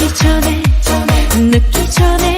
늦기 전에 늦기 전에.